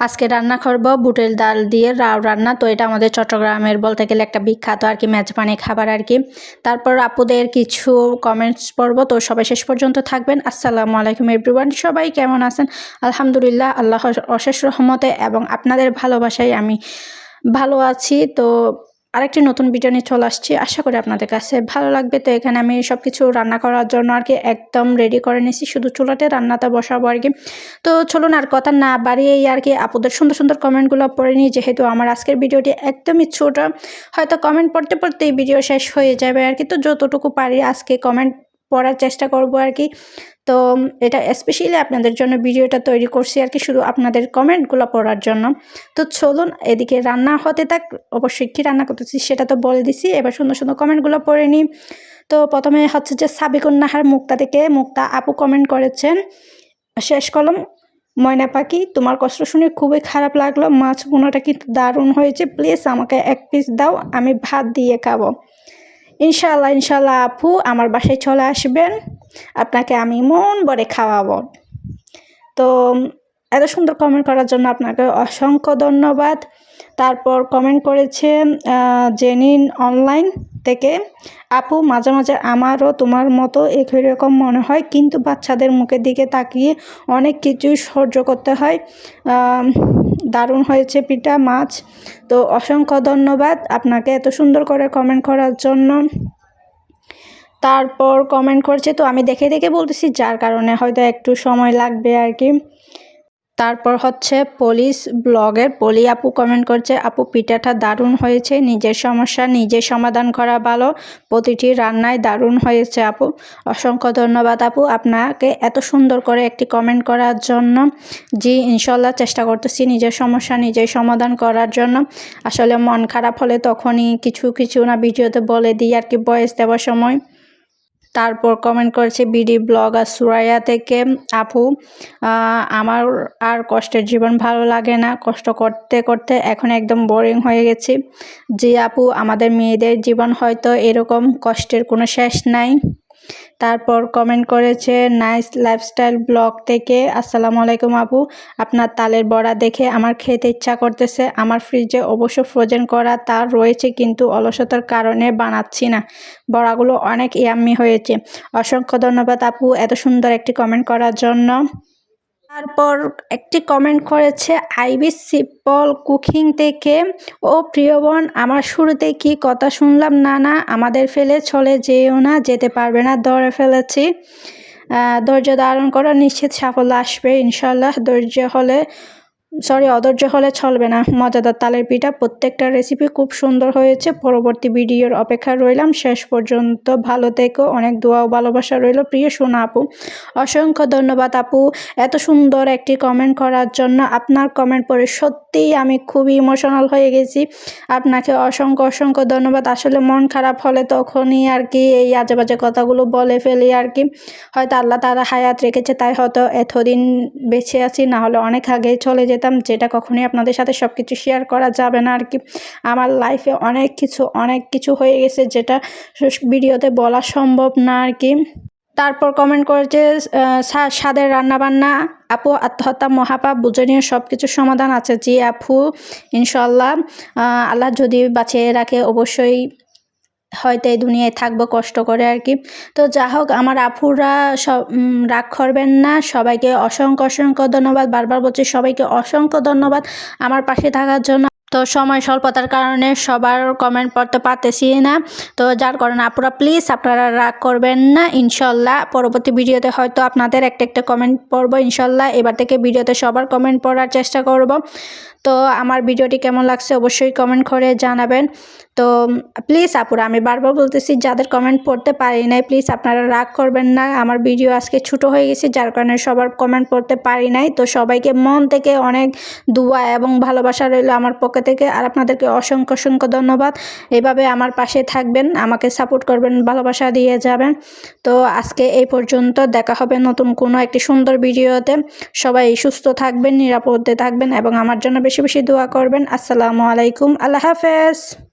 আজকে রান্না করব বুটের ডাল দিয়ে রাও রান্না। তো এটা আমাদের চট্টগ্রামের বলতে গেলে একটা বিখ্যাত আর কি মেজবানি খাবার আর কি। তারপর আপুদের কিছু কমেন্টস পড়ব। তো সবাই শেষ পর্যন্ত থাকবেন। আসসালামু আলাইকুম এভরিওয়ান সবাই কেমন আছেন? আলহামদুলিল্লাহ আল্লাহ অশেষ রহমতে এবং আপনাদের ভালোবাসায় আমি ভালো আছি। তো আরেকটি নতুন ভিডিও নিয়ে চলে আসছি। আশা করি আপনাদের কাছে ভালো লাগবে। তো এখানে আমি সব কিছু রান্না করার জন্য আর কি একদম রেডি করে নিয়েছি। শুধু চুলাতে রান্নাটা বসাবো আর কি। তো চলুন আর কথা না বাড়িয়েই আর কি আপুদের সুন্দর সুন্দর কমেন্টগুলো পড়ে নিই। যেহেতু আমার আজকের ভিডিওটি একদমই ছোট, হয়তো কমেন্ট পড়তে পড়তেই ভিডিও শেষ হয়ে যাবে আর কি। তো যতটুকু পারি আজকে কমেন্ট পড়ার চেষ্টা করব আর কি। তো এটা স্পেশালি আপনাদের জন্য ভিডিওটা তৈরি করছি আর কি শুধু আপনাদের কমেন্টগুলো পড়ার জন্য। তো চলুন এদিকে রান্না হতে থাক, অবশ্যই কী রান্না করতেছি সেটা তো বলে দিছি। এবার সুন্দর সুন্দর কমেন্টগুলো পড়ে নিই। তো প্রথমে হচ্ছে যে সাবিকুন্নাহার মুক্তা থেকে মুক্তা আপু কমেন্ট করেছেন। শেষ কলম, ময়না পাখি, তোমার কষ্ট শুনে খুবই খারাপ লাগল, মাছ বোনাটা কিন্তু দারুণ হয়েছে প্লিজ আমাকে এক পিস দাও, আমি ভাত দিয়ে খাব। ইনশাল্লাহ ইনশাল্লাহ আপু, আমার বাসায় চলে আসবেন। আপনাকে আমি মন ভরে খাওয়াবো। তো, এত সুন্দর কমেন্ট করার জন্য আপনাকে অসংখ্য ধন্যবাদ। তারপর কমেন্ট করেছেন জেনিন অনলাইন থেকে, আপু, মাঝে মাঝে আমারও তোমার মতো একই রকম মনে হয়, কিন্তু বাচ্চাদের মুখের দিকে তাকিয়ে অনেক কিছুই সহ্য করতে হয়। দারুণ হয়েছে পিঠা, মাছ। তো অসংখ্য ধন্যবাদ আপনাকে এত সুন্দর করে কমেন্ট করার জন্য। তারপর কমেন্ট করছে, তো আমি দেখে দেখে বলতেছি, যার কারণে হয়তো একটু সময় লাগবে আর কি। তারপর হচ্ছে পুলিশ ব্লগের পলি আপু কমেন্ট করছে, আপু, পিঠাটা দারুণ হয়েছে, নিজের সমস্যা নিজে সমাধান করা ভালো, প্রতিটি রান্নায় দারুণ হয়েছে আপু। অসংখ্য ধন্যবাদ আপু আপনাকে এত সুন্দর করে একটি কমেন্ট করার জন্য। জি, ইনশাল্লাহ চেষ্টা করতেছি নিজের সমস্যা নিজেই সমাধান করার জন্য। আসলে মন খারাপ হলে তখনই কিছু কিছু না ভিডিওতে বলে দিই আর কি বয়স দেওয়ার সময়। তারপর কমেন্ট করেছে, বিডি ব্লগ আর সুরাইয়া থেকে, আপু আমার আর কষ্টের জীবন ভালো লাগে না। কষ্ট করতে করতে এখন একদম বোরিং হয়ে গেছি। যে আপু, আমাদের মেয়েদের জীবন হয়তো এরকম কষ্টের কোনো শেষ নাই। তারপর কমেন্ট করেছে নাইস লাইফস্টাইল ব্লগ থেকে আসসালামু আলাইকুম আপু। আপনার তালের বড়া দেখে আমার খেতে ইচ্ছা করতেছে। আমার ফ্রিজে অবশ্য ফ্রোজেন করা তার রয়েছে কিন্তু অলসতার কারণে বানাচ্ছি না। বড়াগুলো অনেক ইয়াম্মি হয়েছে। অসংখ্য ধন্যবাদ আপু এত সুন্দর একটি কমেন্ট করার জন্য। তারপর একটি কমেন্ট করেছে আইবি সিপল কুকিং থেকে ও প্রিয় বোন, আমার শুরুতে কি কথা শুনলাম? না না, আমাদের ফেলে চলে যেও না, যেতে পারবে না, ধরে ফেলেছি। ধৈর্য ধারণ করা নিশ্চিত সাফল্য আসবে, ইনশাল্লাহ। ধৈর্য হলে সরি, অধৈর্য হলে চলবে না। মজাদার তালের পিঠা, প্রত্যেকটা রেসিপি খুব সুন্দর হয়েছে। পরবর্তী ভিডিওর অপেক্ষা রইলাম। শেষ পর্যন্ত ভালো থেকো। অনেক দোয়া ও ভালোবাসা রইল প্রিয় সোনা আপু। অসংখ্য ধন্যবাদ আপু। এত সুন্দর একটি কমেন্ট করার জন্য। আপনার কমেন্ট পড়ে সত্যিই আমি খুবই ইমোশনাল হয়ে গেছি। আপনাকে অসংখ্য অসংখ্য ধন্যবাদ। আসলে মন খারাপ হলে তখনই আর কি এই আজে বাজে কথাগুলো বলে ফেলি আর কি। হয়তো আল্লাহ তারা হায়াত রেখেছে, তাই হয়তো এতদিন বেঁচে আছি, না হলে অনেক আগেই চলে যেত যেতাম যেটা কখনোই আপনাদের সাথে সব কিছু শেয়ার করা যাবে না আর কি। আমার লাইফে অনেক কিছু অনেক কিছু হয়ে গেছে যেটা ভিডিওতে বলা সম্ভব না আর কি। তারপর কমেন্ট করেছে স্বাদের রান্নাবান্না, আপু আত্মহত্যা, মহাপাপ বুঝে নিয়ে সব কিছুর সমাধান আছে। জি, আপু ইনশাল্লাহ আল্লাহ যদি বাঁচিয়ে রাখে, অবশ্যই হয়তো এই দুনিয়ায় থাকব কষ্ট করে আর কি। তো যা হোক, আমার আফুরা সব রাগ করবেন না। সবাইকে অসংখ্য অসংখ্য ধন্যবাদ। বারবার বলছি সবাইকে অসংখ্য ধন্যবাদ। আমার পাশে থাকার জন্য তো সময় স্বল্পতার কারণে সবার কমেন্ট পড়তে পারতেছি না। তো যার কারণে আপনারা প্লিজ আপনারা রাগ করবেন না, ইনশাল্লাহ। পরবর্তী ভিডিওতে হয়তো আপনাদের একটা একটা কমেন্ট পড়ব, ইনশাল্লাহ। এবার থেকে ভিডিওতে সবার কমেন্ট পড়ার চেষ্টা করব। তো আমার ভিডিওটি কেমন লাগছে অবশ্যই কমেন্ট করে জানাবেন। তো প্লিজ আপুরা, আমি বারবার বলতেছি, যাদের কমেন্ট পড়তে পারি নাই প্লিজ আপনারা রাগ করবেন না। আমার ভিডিও আজকে ছোটো হয়ে গেছে, যার কারণে সবার কমেন্ট পড়তে পারি নাই। তো সবাইকে মন থেকে অনেক দোয়া এবং ভালোবাসা রইল আমার পক্ষে থেকে আর আপনাদেরকে অসংখ্য অসংখ্য ধন্যবাদ। এভাবে আমার পাশে থাকবেন, আমাকে সাপোর্ট করবেন, ভালোবাসা দিয়ে যাবেন। তো আজকে এই পর্যন্ত, দেখা হবে নতুন কোনো একটি সুন্দর ভিডিওতে। সবাই সুস্থ থাকবেন, নিরাপদে থাকবেন এবং আমার জন্য বেশি বেশি দোয়া করবেন। আসসালামু আলাইকুম, আল্লাহ হাফেজ।